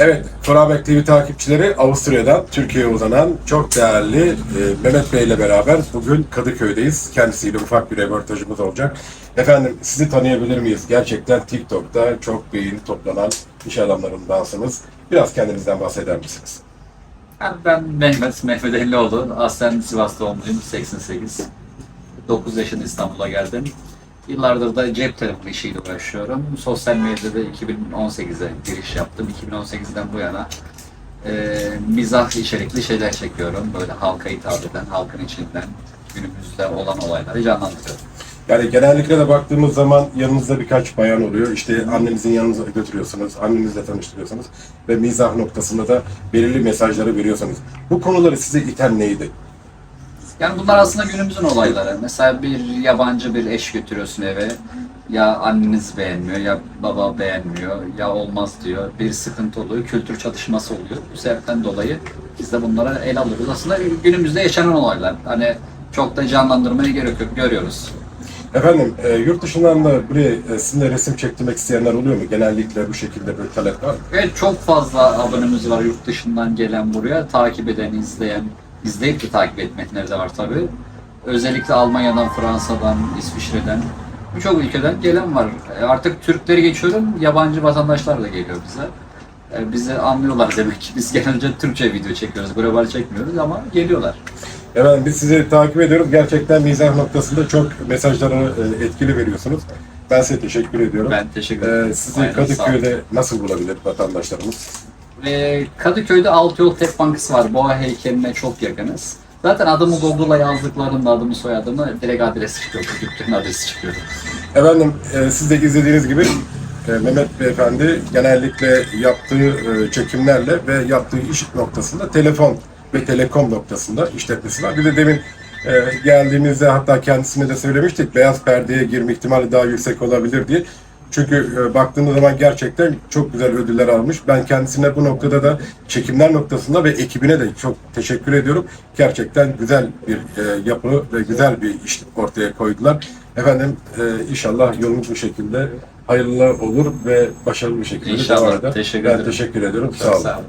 Evet, Forabek TV takipçileri Avusturya'dan Türkiye'ye uzanan çok değerli e, Mehmet Bey ile beraber bugün Kadıköy'deyiz. Kendisiyle ufak bir röportajımız olacak. Efendim sizi tanıyabilir miyiz? Gerçekten TikTok'ta çok beğeni toplanan iş adamlarındansınız. Biraz kendinizden bahseder misiniz? Ben Mehmet, Mehmet Ellioğlu. Aslen Sivas doğumluyum, 88. 9 yaşında İstanbul'a geldim. Yıllardır da cep telefonu işiyle uğraşıyorum. Sosyal medyada 2018'e giriş yaptım. 2018'den bu yana e, mizah içerikli şeyler çekiyorum. Böyle halka hitap eden, halkın içinden günümüzde olan olayları canlandırıyorum. Yani genellikle de baktığımız zaman yanınızda birkaç bayan oluyor. İşte annenizin yanınıza götürüyorsunuz, annenizle tanıştırıyorsunuz ve mizah noktasında da belirli mesajları veriyorsunuz. Bu konuları size iten neydi? Yani bunlar aslında günümüzün olayları. Mesela bir yabancı bir eş götürüyorsun eve. Ya anneniz beğenmiyor, ya baba beğenmiyor, ya olmaz diyor. Bir sıkıntı oluyor, kültür çatışması oluyor. Bu sebepten dolayı biz de bunlara el alıyoruz. Aslında günümüzde yaşanan olaylar. Hani çok da canlandırmaya gerek yok, görüyoruz. Efendim, e, yurt dışından da buraya e, sizinle resim çektirmek isteyenler oluyor mu? Genellikle bu şekilde bir talep var mı? Evet çok fazla abonemiz var yurt dışından gelen buraya. Takip eden, izleyen, izleyip de takip etmeyenler de var tabii. Özellikle Almanya'dan, Fransa'dan, İsviçre'den birçok ülkeden gelen var. E, Artık Türkleri geçiyorum, yabancı vatandaşlar da geliyor bize. E, Bizi anlıyorlar demek ki. Biz genelde Türkçe video çekiyoruz, global çekmiyoruz ama geliyorlar. Efendim biz sizi takip ediyoruz. Gerçekten mizah noktasında çok mesajları e, etkili veriyorsunuz. Ben size teşekkür ediyorum. Ben teşekkür ederim. E, sizi Aynen. Kadıköy'de nasıl bulabilir vatandaşlarımız? Ve Kadıköy'de Altıyol Tek Bankası var. Boğa heykeline çok yakınız. Zaten adımı Google'a yazdıklarında adımı soyadımı direkt adresi çıkıyor. Dükkanın adresi çıkıyor. Efendim e, siz de izlediğiniz gibi e, Mehmet Beyefendi genellikle yaptığı e, çekimlerle ve yaptığı iş noktasında telefon ve telekom noktasında işletmesi var. Bir de demin e, geldiğimizde hatta kendisine de söylemiştik beyaz perdeye girme ihtimali daha yüksek olabilir diye. Çünkü e, baktığımız zaman gerçekten çok güzel ödüller almış. Ben kendisine bu noktada da çekimler noktasında ve ekibine de çok teşekkür ediyorum. Gerçekten güzel bir e, yapı ve güzel bir iş ortaya koydular. Efendim e, inşallah yolumuz bu şekilde hayırlı olur ve başarılı bir şekilde İnşallah. devam eder. Teşekkür ben ederim. teşekkür ediyorum. Sağ olun. sağ olun.